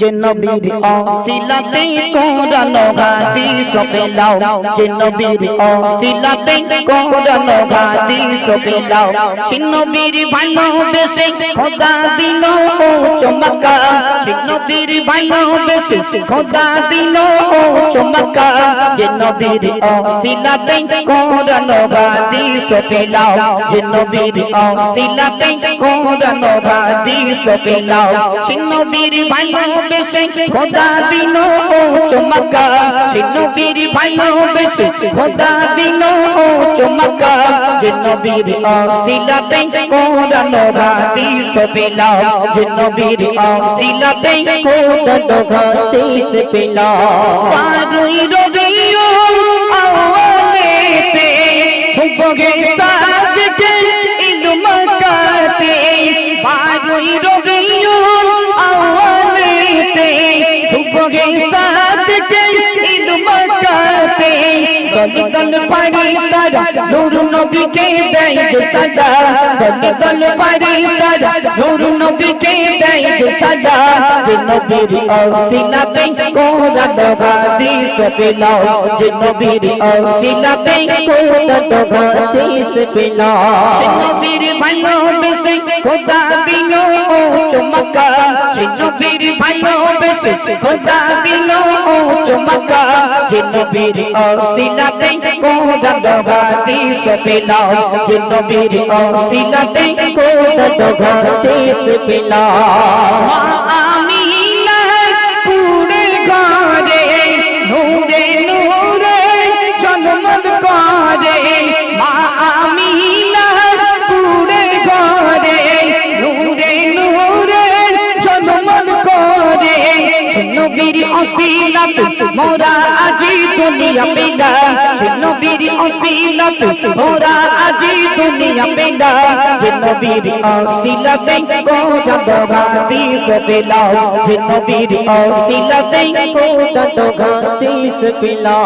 যে নবীর অসিলাতে কোরআন হাদিস পেলাও যে নবীর অসিলাতে কোরআন হাদিস পেলাও সে নবীর ভালোবেসে খোদা দিল ও চমকা। সে নবীর ভালোবেসে খোদা দিল ও চমকা। যে নবীর অসিলাতে কোরআন হাদিস পেলাও যে নবীর অসিলাতে কোরআন হাদিস পেলাও সে নবীর ভালোবেসে খোদা দিল ও চমকা। সে নবীর ভালোবেসে খোদা দিল ও চমকা। যে নবীর অসিলাতে কোরআন হাদিস পেলাও যে নবীর অসিলাতে কোরআন হাদিস পেলাও পারুই রবিও আওয়ালেতে সুবহে সাজকে সুবহে সাজকে ইলম কাতে দল দল ফারিস্তারা নূর নবীকে দেয় যে সাদা। দল দল ফারিস্তারা নূর নবীকে দেয় যে সাদা। যে নবীর অসিলাতে কোরআন হাদিস পেলাও যে নবীর অসিলাতে কোরআন হাদিস পেলাও নবীর ভালোবেসে খোদা দিল ও চমকা সে নবীর ভালোবেসে খোদা দিল ও চমকা যে নবীর অসিলাতে কোরআন হাদিস পেলাও যে নবীর অসিলাতে কোরআন হাদিস পেলাও নবীর অসিলাত মোরা আজি দুনিয়া পেলা নবীর অসিলাত মোরা আজি দুনিয়া পেলা যে নবীর অসিলাতে কোরআন হাদিস পেলাও যে নবীর অসিলাতে কোরআন হাদিস পেলাও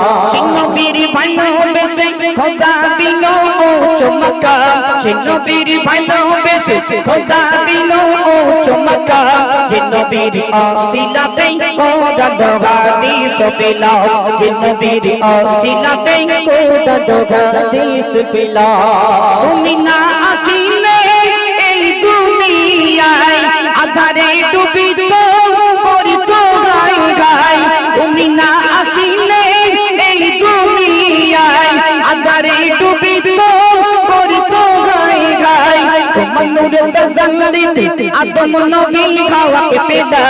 নবীর ভালোবেসে খোদা দিল ও চমকা। সে নবীর ভালোবেসে খোদা দিল ও চমকা। নবীর অসিলাতে কোরআন হাদিস পেলাও যে নবীর অসিলাতে কোরআন হাদিস পেলাও তুমি না নূরে তাজাল্লিতে আদম নবী খাওয়াকে পেদা।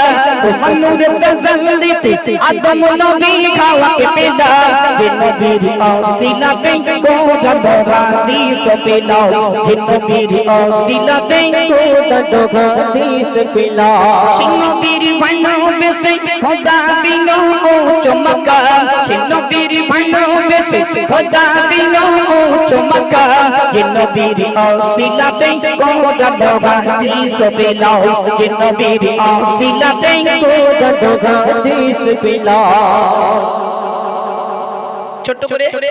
তোমার নূরে তাজাল্লিতে আদম নবী খাওয়াকে পেদা। যে নবীর অসিলাতে কোরআন হাদিস পেলাও যে নবীর অসিলাতে কোরআন হাদিস পেলাও সে নবীর ভালোবেসে খোদা দিল ও চমকা। সে নবীর ভালোবেসে চমকা। হাদিস পেলাও যে নবীর করে